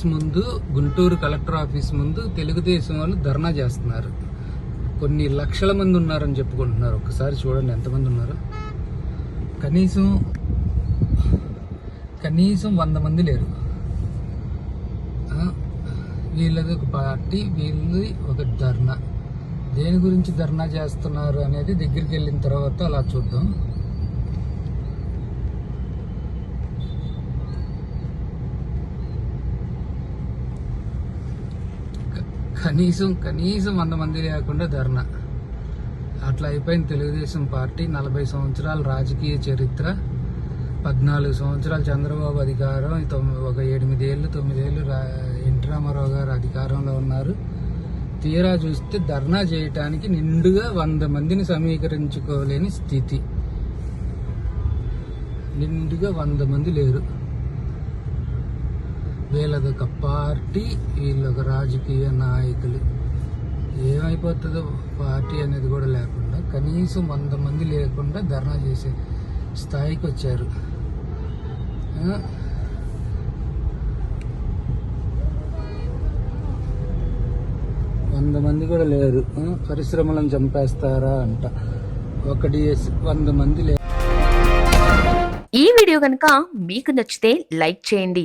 Office ముందు Guntur collector office ముందు తెలుగుదేశం వాళ్ళు ధర్నా చేస్తున్నారు. కొన్ని లక్షల మంది ఉన్నారని చెప్పుకుంటున్నారు. ఒకసారి చూడండి ఎంతమంది ఉన్నారు. కనీసం కనీసం వంద మంది లేరు. వీళ్ళది ఒక పార్టీ వీళ్ళది ఒక ధర్నా. దేని గురించి ధర్నా చేస్తున్నారు అనేది దగ్గరికి వెళ్ళిన తర్వాత అలా చూద్దాం. కనీసం కనీసం వంద మంది లేకుండా ధర్నా. అట్లా అయిపోయింది తెలుగుదేశం పార్టీ. నలభై సంవత్సరాల రాజకీయ చరిత్ర పద్నాలుగు సంవత్సరాలు చంద్రబాబు అధికారం ఒక ఎనిమిది ఏళ్ళు తొమ్మిదేళ్ళు రా ఎన్టీ రామారావు గారు అధికారంలో ఉన్నారు. తీరా చూస్తే ధర్నా చేయటానికి నిండుగా వంద మందిని సమీకరించుకోలేని స్థితి. నిండుగా వంద మంది లేరు. వీళ్ళదొక పార్టీ వీళ్ళొక రాజకీయ నాయకులు. ఏమైపోతుందో పార్టీ అనేది కూడా లేకుండా కనీసం వంద మంది లేకుండా ధర్నా చేసే స్థాయికి వచ్చారు. వంద మంది కూడా లేరు. పరిశ్రమలను చంపేస్తారా అంట. ఒకటి వంద మంది లేరు ఈ వీడియో కనుక మీకు నచ్చితే లైక్ చేయండి.